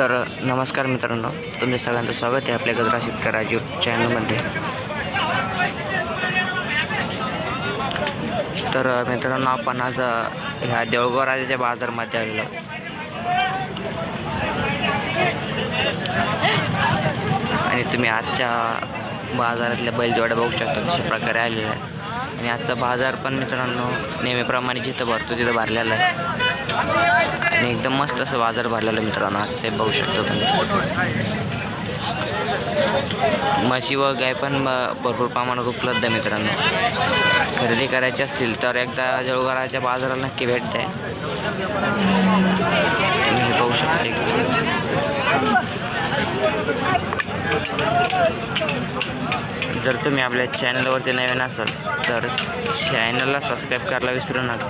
तर नमस्कार मित्रांनो. तुमच्या सगळ्यांचं स्वागत आहे आपल्या गजरा शेतकरी राजू चॅनलमध्ये. तर मित्रांनो आपण आज ह्या देऊळगाव राजाच्या बाजारमध्ये आलेलो आणि तुम्ही आजच्या बाजारातल्या बैलजोड्या बघू शकता तशा प्रकारे आलेल्या आहेत. आणि आजचा बाजार पण मित्रांनो नेहमीप्रमाणे जिथं भरतो तिथं भरलेला आहे. आणि एकदम मस्त असं बाजार भरलेलं आहे मित्रांनो आजचं हे बघू शकतो तुम्ही. म्हशी व गाय पण भरपूर प्रमाणात उपलब्ध आहे मित्रांनो. खरेदी करायची असतील तर एकदा जळगावच्या बाजाराला नक्की भेट द्या. तुम्ही पाहू शकते. जर तुम्ही आपल्या चॅनलवरती नवीन असाल तर चॅनलला सबस्क्राईब करायला विसरू नका.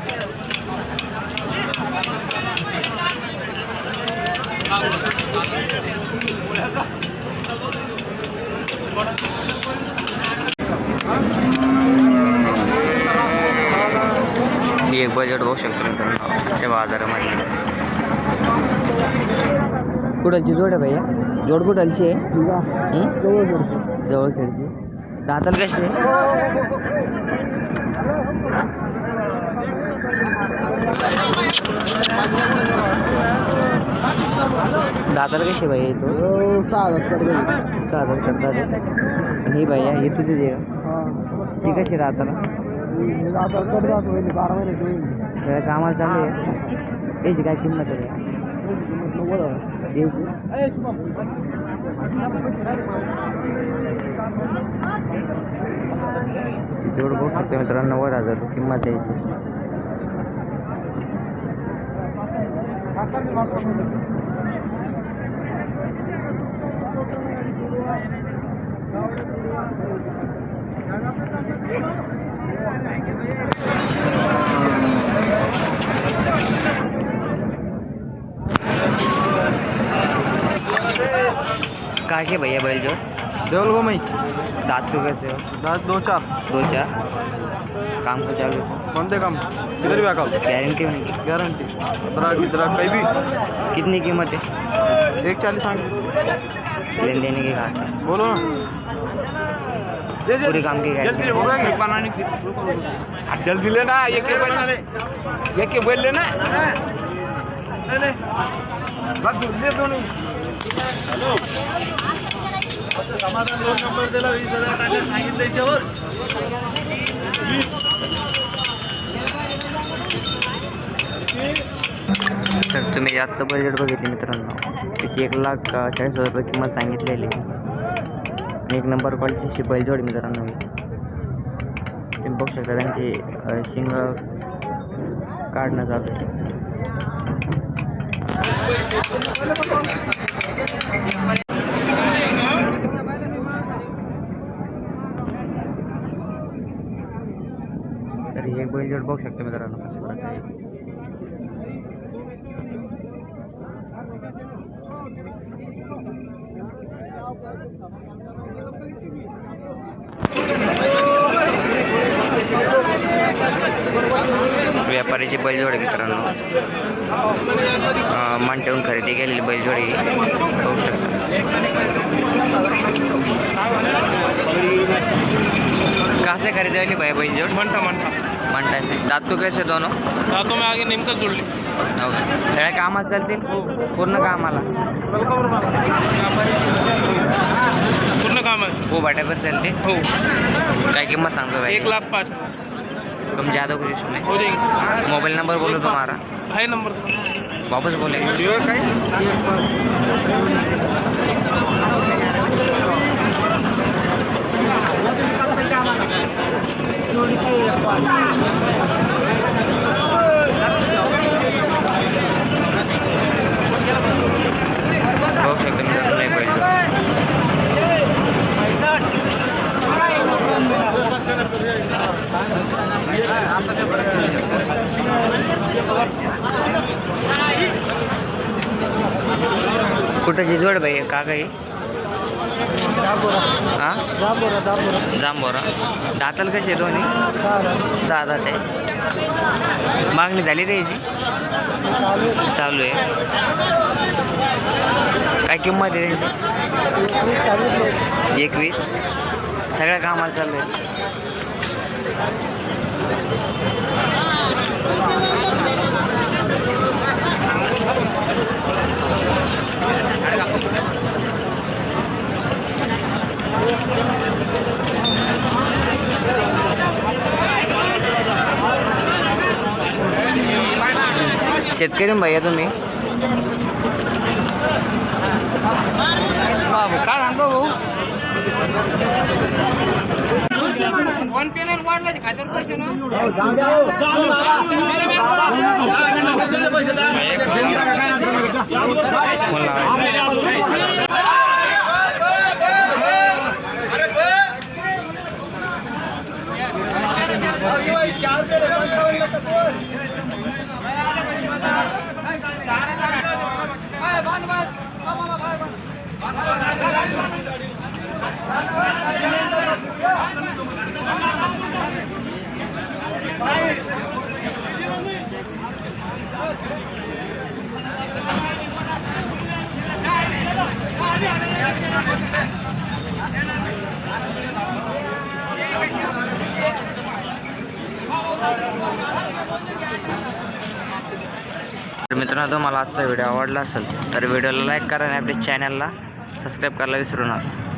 मी एक बजेट शकतो मित्रांनो आजच्या बाजारामध्ये. कुठलची जोड आहे भैया? जोड कुठलची आहे? हं? जवळ खेळची आहे दाताल कशी आहे भैया तो? हजार करतात आणि ही भैया ही तुझी दे ती कशी दाताला बारा त्याला कामाला चालू आहे. त्याची काय किंमत आहे? जोड बघू शकते मित्रांनो नव्वद हज़ार रुपये किंमत द्यायची काय के भैया बैल जो। देवल गो मई दात को कैसे हो दस दो चार। दो चार। काम को चालू कौन कोणते काम? किधर भी आकाल गारंटी उनकी गॅरंटी जरा जरा काही भी। कितनी कीमत है? एक चालीस सांग लेन देने की कहा बोलो ना। पूरी काम की जल्दी गारंटी हो गया जल्दी लेना एक के बैल एक के बैल लेना। ले ले बस ले दोनों समाधान दोन नंबर दिला वीस हजार टाका सांगितलं याच्यावर तर तुम्ही आत्ता बजेट बघितले मित्रांनो. त्याची एक लाख चाळीस हजार रुपये किंमत सांगितलेली. एक नंबर क्वालिटीची बैलजोड मित्रांनो तुम्ही बघू शकता त्यांची शिंग काढणं चालू आहे. तर हे बैलजोड बघू शकता मित्रांनो कशा प्रकारे व्यापाऱ्याची बैलजोड मित्रांनो. मान ठेवून खरेदी केलेली बैलजोडी बघू शकता. कहाँ से खरीदे वाली भाई बैलजोड म्हणता म्हणता म्हणताय से दात कैसे दोनों? जातो मी आगे नेमकं जोडली. हो? सगळ्या कामात चालतील? पूर्ण कामाला? पूर्ण काम आहे हो भाट्यापर्यंत चालते हो. काय किंमत सांगतो भाई? एक लाख पाच कम ज़्यादा कुछ इसमें हो जाएंगे मोबाइल नंबर बोलो तुम्हारा। आहे नंबर वापस बोलेंगे बघू शकतो मित्रांनो एक बैल। कुठं जिजवड बाई का काही हां? जांबोरा दाताल कसे दोन्ही? सहा दात आहे मागणी झाली त्याची चालू आहे. काय किंमत आहे त्यांची? एकवीस. सगळ्या कामाला चालू आहे. शेतकरी भैया तुम्ही. बाबू काय सांगतो भाऊ? फोन पे नाही वाढला खात्यावर पैसे ना? तर मित्रांनो तुम्हाला आजचा व्हिडिओ आवडला असेल तर व्हिडिओला लाईक करा आणि आपल्या चॅनलला सबस्क्राईब करायला विसरू नका.